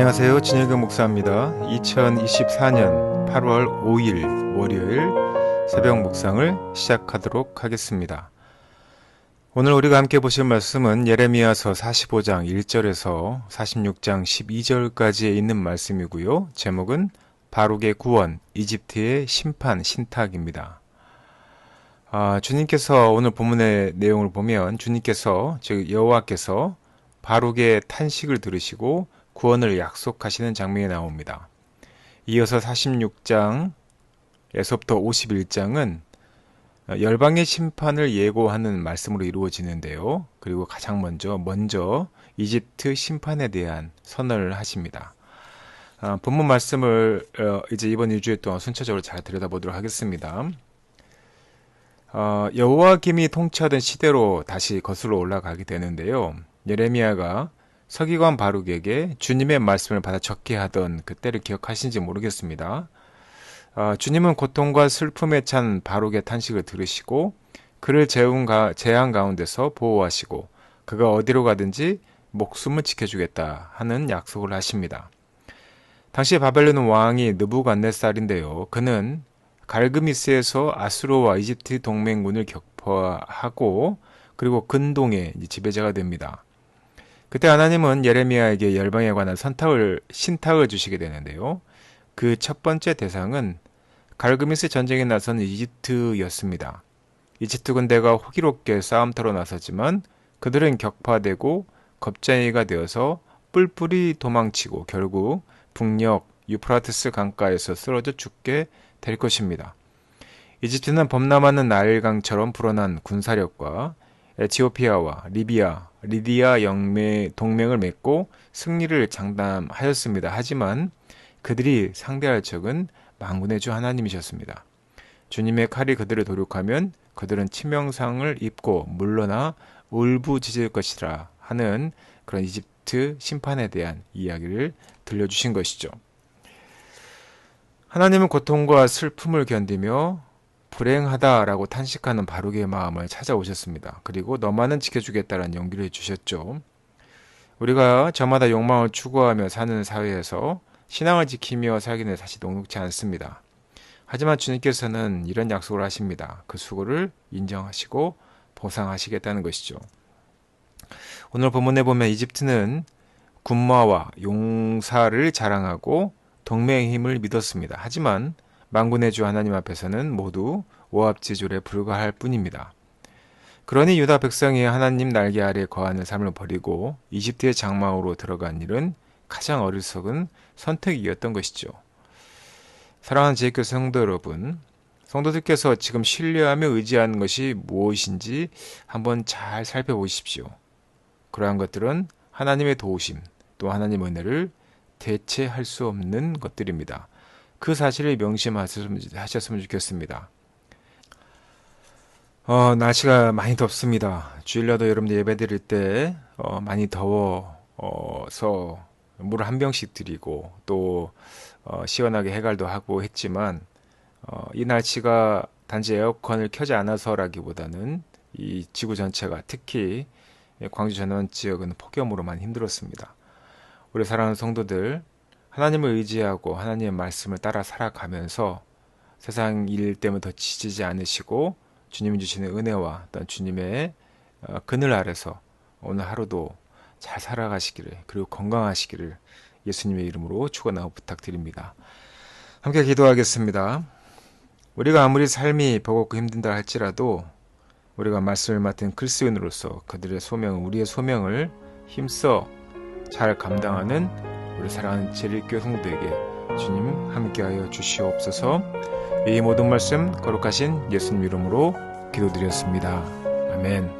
안녕하세요. 진일근 목사입니다. 2024년 8월 5일 월요일 새벽 묵상을 시작하도록 하겠습니다. 오늘 우리가 함께 보실 말씀은 예레미야서 45장 1절에서 46장 12절까지에 있는 말씀이고요. 제목은 바룩의 구원, 이집트의 심판, 신탁입니다. 아, 주님께서 오늘 본문의 내용을 보면 주님께서 즉 여호와께서 바룩의 탄식을 들으시고 구원을 약속하시는 장면이 나옵니다. 이어서 46장에서부터 51장은 열방의 심판을 예고하는 말씀으로 이루어지는데요. 그리고 가장 먼저 먼저 이집트 심판에 대한 선언을 하십니다. 아, 본문 말씀을 어, 이제 이번 일주일 동안 순차적으로 잘 들여다보도록 하겠습니다. 어, 여호와 김이 통치하던 시대로 다시 거슬러 올라가게 되는데요. 예레미야가 서기관 바룩에게 주님의 말씀을 받아 적게 하던 그때를 기억하신지 모르겠습니다. 어, 주님은 고통과 슬픔에 찬 바룩의 탄식을 들으시고 그를 가, 재앙 가운데서 보호하시고 그가 어디로 가든지 목숨을 지켜주겠다 하는 약속을 하십니다. 당시 바벨론 왕이 느부갓네살인데요. 그는 갈그미스에서 아수르와 이집트 동맹군을 격파하고 그리고 근동의 지배자가 됩니다. 그때 하나님은 예레미야에게 열방에 관한 선탁을 신탁을 주시게 되는데요. 그 첫 번째 대상은 갈그미스 전쟁에 나선 이집트였습니다. 이집트 군대가 호기롭게 싸움터로 나섰지만 그들은 격파되고 겁쟁이가 되어서 뿔뿔이 도망치고 결국 북녘 유프라테스 강가에서 쓰러져 죽게 될 것입니다. 이집트는 범람하는 나일강처럼 불어난 군사력과 에티오피아와 리비아, 리디아 영매 동맹을 맺고 승리를 장담하였습니다. 하지만 그들이 상대할 적은 망군의 주 하나님이셨습니다. 주님의 칼이 그들을 도륙하면 그들은 치명상을 입고 물러나 울부짖을 것이라 하는 그런 이집트 심판에 대한 이야기를 들려주신 것이죠. 하나님은 고통과 슬픔을 견디며 불행하다라고 탄식하는 바룩의 마음을 찾아오셨습니다. 그리고 너만은 지켜주겠다라는 용기를 주셨죠. 우리가 저마다 욕망을 추구하며 사는 사회에서 신앙을 지키며 살기는 사실 녹록지 않습니다. 하지만 주님께서는 이런 약속을 하십니다. 그 수고를 인정하시고 보상하시겠다는 것이죠. 오늘 본문에 보면 이집트는 군마와 용사를 자랑하고 동맹의 힘을 믿었습니다. 하지만 망군의 주 하나님 앞에서는 모두 오합지졸에 불과할 뿐입니다. 그러니 유다 백성이 하나님 날개 아래 거하는 삶을 버리고 이집트의 장막으로 들어간 일은 가장 어리석은 선택이었던 것이죠. 사랑하는 제교 성도 여러분, 성도들께서 지금 신뢰하며 의지하는 것이 무엇인지 한번 잘 살펴보십시오. 그러한 것들은 하나님의 도우심, 또 하나님의 은혜를 대체할 수 없는 것들입니다. 그 사실을 명심하셨으면 좋겠습니다. 어, 날씨가 많이 덥습니다. 주일날도 여러분들 예배 드릴 때 어, 많이 더워서 물을 한 병씩 드리고 또 어, 시원하게 해갈도 하고 했지만 어, 이 날씨가 단지 에어컨을 켜지 않아서라기보다는 이 지구 전체가 특히 광주 전원 지역은 폭염으로만 힘들었습니다. 우리 사랑하는 성도들 하나님을 의지하고 하나님의 말씀을 따라 살아가면서 세상 일 때문에 더 지치지 않으시고 주님이 주시는 은혜와 어떤 주님의 어, 그늘 아래서 오늘 하루도 잘 살아가시기를 그리고 건강하시기를 예수님의 이름으로 축원하고 부탁드립니다. 함께 기도하겠습니다. 우리가 아무리 삶이 버겁고 힘든다 할지라도 우리가 말씀을 맡은 그리스도인으로서 그들의 소명, 우리의 소명을 힘써 잘 감당하는 우리 사랑하는 제일교 성도에게 주님 함께하여 주시옵소서 이 모든 말씀 거룩하신 예수님 이름으로 기도드렸습니다. 아멘.